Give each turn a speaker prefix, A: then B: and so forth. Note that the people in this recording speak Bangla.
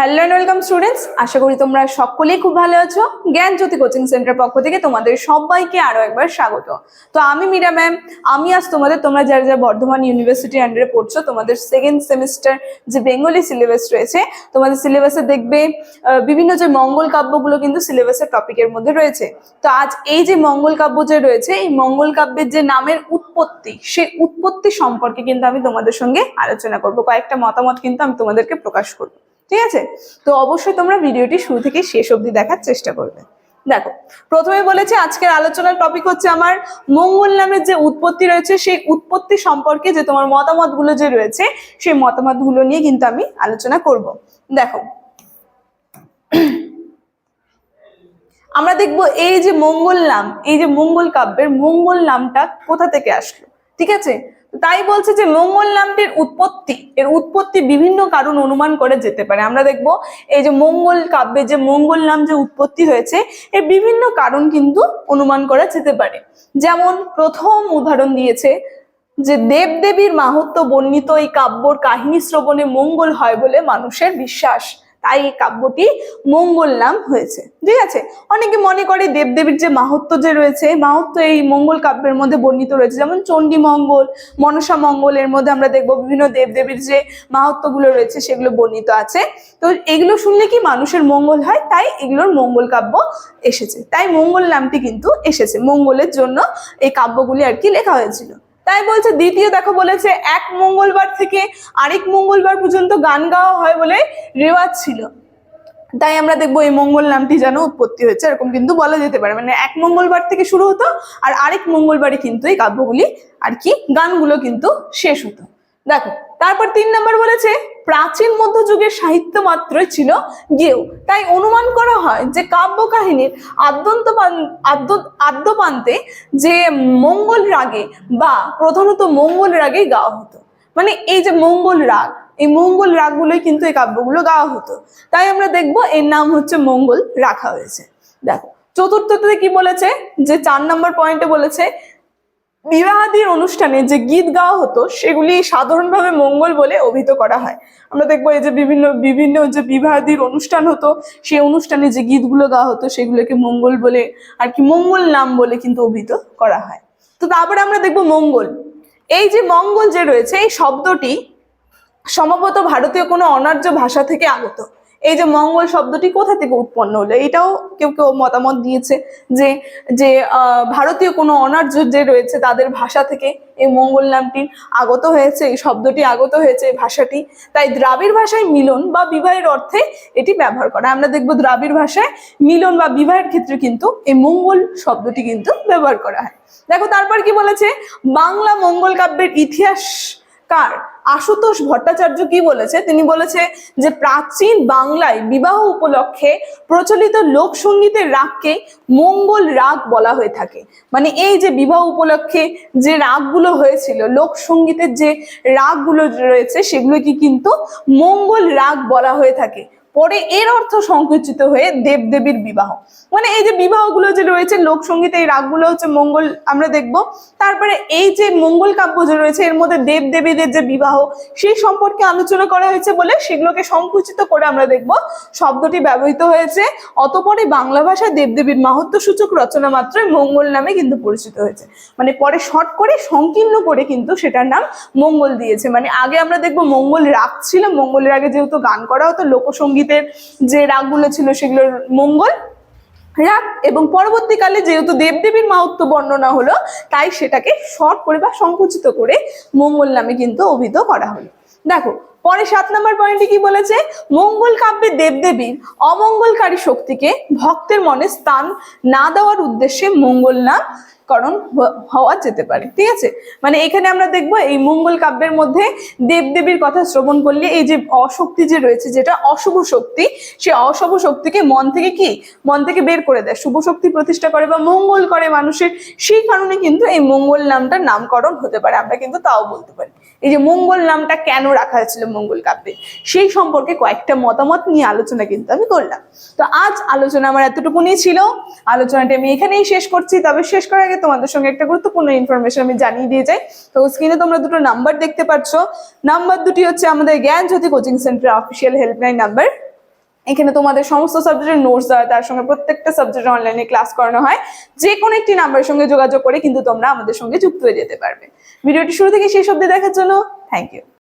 A: হ্যালো অ্যান্ড ওয়েলকাম স্টুডেন্টস আশা করি তোমরা সকলেই খুব ভালো আছো। জ্ঞান জ্যোতি কোচিং সেন্টার পক্ষ থেকে তোমাদের সবাইকে আরও একবার স্বাগত। তো আমি মীরা ম্যাম আমি আজ তোমাদের, তোমরা যারা যারা বর্ধমান ইউনিভার্সিটি আন্ডারে পড়ছো, তোমাদের সেকেন্ড সেমিস্টার যে বেঙ্গলি সিলেবাস রয়েছে, তোমাদের সিলেবাসে দেখবে বিভিন্ন যে মঙ্গল কাব্যগুলো কিন্তু সিলেবাসের টপিকের মধ্যে রয়েছে। তো আজ এই যে মঙ্গল কাব্য যে রয়েছে, এই মঙ্গল কাব্যের যে নামের উৎপত্তি, সেই উৎপত্তি সম্পর্কে কিন্তু আমি তোমাদের সঙ্গে আলোচনা করব। কয়েকটা মতামত কিন্তু আমি তোমাদেরকে প্রকাশ করব। ঠিক আছে? তো অবশ্যই তোমরা ভিডিওটি শুরু থেকে শেষ অবধি দেখার চেষ্টা করবে। দেখো, প্রথমে বলেছে আজকের আলোচনার টপিক হচ্ছে আমার মঙ্গল নামের যে উৎপত্তি রয়েছে, সেই উৎপত্তি সম্পর্কে যে তোমার মতামতগুলো যে রয়েছে, সেই মতামতগুলো নিয়ে কিন্তু আমি আলোচনা করব। দেখো, আমরা দেখব এই যে মঙ্গল নাম, এই যে মঙ্গল কাব্যের মঙ্গল নামটা কোথা থেকে আসলো? ঠিক আছে? তাই বলছে যে মঙ্গল নামটির উৎপত্তি, এর উৎপত্তি বিভিন্ন কারণ অনুমান করে যেতে পারে। আমরা দেখব এই যে মঙ্গল কাব্যে যে মঙ্গল নাম যে উৎপত্তি হয়েছে, এর বিভিন্ন কারণ কিন্তু অনুমান করা যেতে পারে। যেমন প্রথম উদাহরণ দিয়েছে যে দেবদেবীর মাহাত্ম বর্ণিত এই কাব্যর কাহিনী শ্রবণে মঙ্গল হয় বলে মানুষের বিশ্বাস। তাই এই কাব্যটি মঙ্গল নাম হয়েছে। ঠিক আছে? অনেকে মনে করে দেবদেবীর যে মাহাত্ম যে রয়েছে মাহাত্ম এই মঙ্গল কাব্যের মধ্যে বর্ণিত রয়েছে। যেমন চণ্ডী মঙ্গল, মনসা মঙ্গল, এর মধ্যে আমরা দেখব বিভিন্ন দেবদেবীর যে মাহাত্মগুলো রয়েছে, সেগুলো বর্ণিত আছে। তো এগুলো শুনলে কি মানুষের মঙ্গল হয়? তাই এগুলোর মঙ্গল কাব্য এসেছে। তাই মঙ্গল নামটি কিন্তু এসেছে। মঙ্গলের জন্য এই কাব্যগুলি আর কি লেখা হয়েছিল। তাই বলছে, দ্বিতীয় দেখো বলেছে, এক মঙ্গলবার থেকে আরেক মঙ্গলবার পর্যন্ত গান গাওয়া হয় বলে রেওয়াজ ছিল। তাই আমরা দেখব এই মঙ্গল নামটি যেন উৎপত্তি হয়েছে, এরকম কিন্তু বলা যেতে পারে। মানে এক মঙ্গলবার থেকে শুরু হতো, আর আরেক মঙ্গলবারে কিন্তু এই কাব্যগুলি আর কি, গানগুলো কিন্তু শেষ হতো। দেখো, তারপর তিন নম্বর বলেছে, প্রাচীন মধ্যযুগের সাহিত্য মাত্রই ছিল গেউ। তাই অনুমান করা হয় যে কাব্য কাহিনীর আদ্যন্ত পান- আদ্য- আদ্যপান্তে যে মঙ্গল রাগে বা প্রধানত মঙ্গল রাগে গাওয়া হতো। মানে এই যে মঙ্গল রাগ, এই মঙ্গল রাগগুলোই কিন্তু এই কাব্যগুলো গাওয়া হতো। তাই আমরা দেখব এর নাম হচ্ছে মঙ্গল রাখা হয়েছে। দেখো, চতুর্থতে কি বলেছে? যে চার নম্বর পয়েন্টে বলেছে বিবাহাদির অনুষ্ঠানে যে গীত গাওয়া হতো, সেগুলি সাধারণভাবে মঙ্গল বলে অভিহিত করা হয়। আমরা দেখব এই যে বিভিন্ন বিভিন্ন যে বিবাহাদির অনুষ্ঠান হতো, সেই অনুষ্ঠানে যে গীতগুলো গাওয়া হতো, সেগুলোকে মঙ্গল বলে আর কি মঙ্গল নাম বলে কিন্তু অভিহিত করা হয়। তো তারপরে আমরা দেখব মঙ্গল। এই যে মঙ্গল যে রয়েছে, এই শব্দটি সম্ভবত ভারতীয় কোনো অনার্য ভাষা থেকে আগত। এই যে মঙ্গল শব্দটি কোথা থেকে উৎপন্ন হলো? এটাও কেউ কেউ মতামত দিয়েছে যে যে ভারতীয় কোনো অনার্য যে রয়েছে তাদের ভাষা থেকে এই মঙ্গল নামটি আগত হয়েছে, এই শব্দটি আগত হয়েছে এই ভাষাটি। তাই দ্রাবিড় ভাষায় মিলন বা বিবাহের অর্থে এটি ব্যবহার করা। আমরা দেখব দ্রাবিড় ভাষায় মিলন বা বিবাহের ক্ষেত্রে কিন্তু এই মঙ্গল শব্দটি কিন্তু ব্যবহার করা হয়। দেখো, তারপর কি বলেছে? বাংলা মঙ্গল কাব্যের ইতিহাস কার? আশুতোষ ভট্টাচার্য কি বলেছে? তিনি বলেছে যে প্রাচীন বাংলায় বিবাহ উপলক্ষে প্রচলিত লোকসঙ্গীতের রাগকে মঙ্গল রাগ বলা হয়ে থাকে। মানে এই যে বিবাহ উপলক্ষে যে রাগগুলো হয়েছিল, লোকসঙ্গীতের যে রাগগুলো রয়েছে, সেগুলোকে কিন্তু মঙ্গল রাগ বলা হয়ে থাকে। পরে এর অর্থ সংকুচিত হয়ে দেবদেবীর বিবাহ। মানে এই যে বিবাহগুলো যে রয়েছে, লোকসঙ্গীত এই রাগগুলো হচ্ছে মঙ্গল, আমরা দেখব। তারপরে এই যে মঙ্গল কাব্য যে রয়েছে, এর মধ্যে দেবদেবীদের যে বিবাহ, সেই সম্পর্কে আলোচনা করা হয়েছে বলে সেগুলোকে সংকুচিত করে আমরা দেখব। শব্দটি ব্যবহৃত হয়েছে অতপরে বাংলা ভাষায় দেবদেবীর মাহাত্ম সূচক রচনা মাত্রই মঙ্গল নামে কিন্তু পরিচিত হয়েছে। মানে পরে শর্ট করে, সংকীর্ণ করে কিন্তু সেটার নাম মঙ্গল দিয়েছে। মানে আগে আমরা দেখব মঙ্গল রাগ ছিল, মঙ্গলের আগে যেহেতু গান করা হতো লোকসঙ্গীতের যে রাগগুলো ছিল সেগুলোর মঙ্গল রাগ এবং পরবর্তীকালে যেহেতু দেবদেবীর মাহাত্ম বর্ণনা হলো, তাই সেটাকে শর্ট করে বা সংকুচিত করে মঙ্গল নামে কিন্তু অভিহিত করা হলো। দেখো, পরে সাত নম্বর পয়েন্টে কি বলেছে? মঙ্গল কাব্যে দেবদেবীর অমঙ্গলকারী শক্তিকে ভক্তের মনে স্থান না দেওয়ার উদ্দেশ্যে মঙ্গল নাম করণ হওয়া যেতে পারে। ঠিক আছে? মানে এখানে আমরা দেখব এই মঙ্গল কাব্যের মধ্যে দেবদেবীর কথা শ্রবণ করলে এই যে অশক্তি যে রয়েছে, যেটা অশুভ শক্তি, সে অশুভ শক্তিকে মন থেকে কি? মন থেকে বের করে দেয়। শুভ শক্তি প্রতিষ্ঠা করে বা মঙ্গল করে মানুষের। সেই কারণে কিন্তু এই মঙ্গল নামটার নামকরণ হতে পারে। আমরা কিন্তু তাও বলতে পারি। এই যে মঙ্গল নামটা কেন রাখা হয়েছিল মঙ্গল কাব্যে? সেই সম্পর্কে কয়েকটা মতামত নিয়ে আলোচনা কিন্তু আমি করলাম। তো আজ আলোচনা আমার এতটুকুনি ছিল। আলোচনাটি আমি এখানেই শেষ করছি। তবে শেষ করার আগে তোমাদের সঙ্গে একটা গুরুত্বপূর্ণ ইনফরমেশন আমি জানিয়ে দিয়ে যাই। তো স্ক্রিনে তোমরা দুটো নাম্বার দেখতে পাচ্ছ নাম্বার দুটি হচ্ছে আমাদের Gyan Jyoti coaching centre official helpline number এখানে তোমাদের সমস্ত সাবজেক্টের নোটস দেওয়া তার সঙ্গে প্রত্যেকটা সাবজেক্টের অনলাইনে ক্লাস করানো হয়। যে কোনো একটি নাম্বারের সঙ্গে যোগাযোগ করে কিন্তু তোমরা আমাদের সঙ্গে যুক্ত হয়ে যেতে পারবে। ভিডিওটি শুরু থেকে শেষ অব্দি দেখার জন্য থ্যাংক ইউ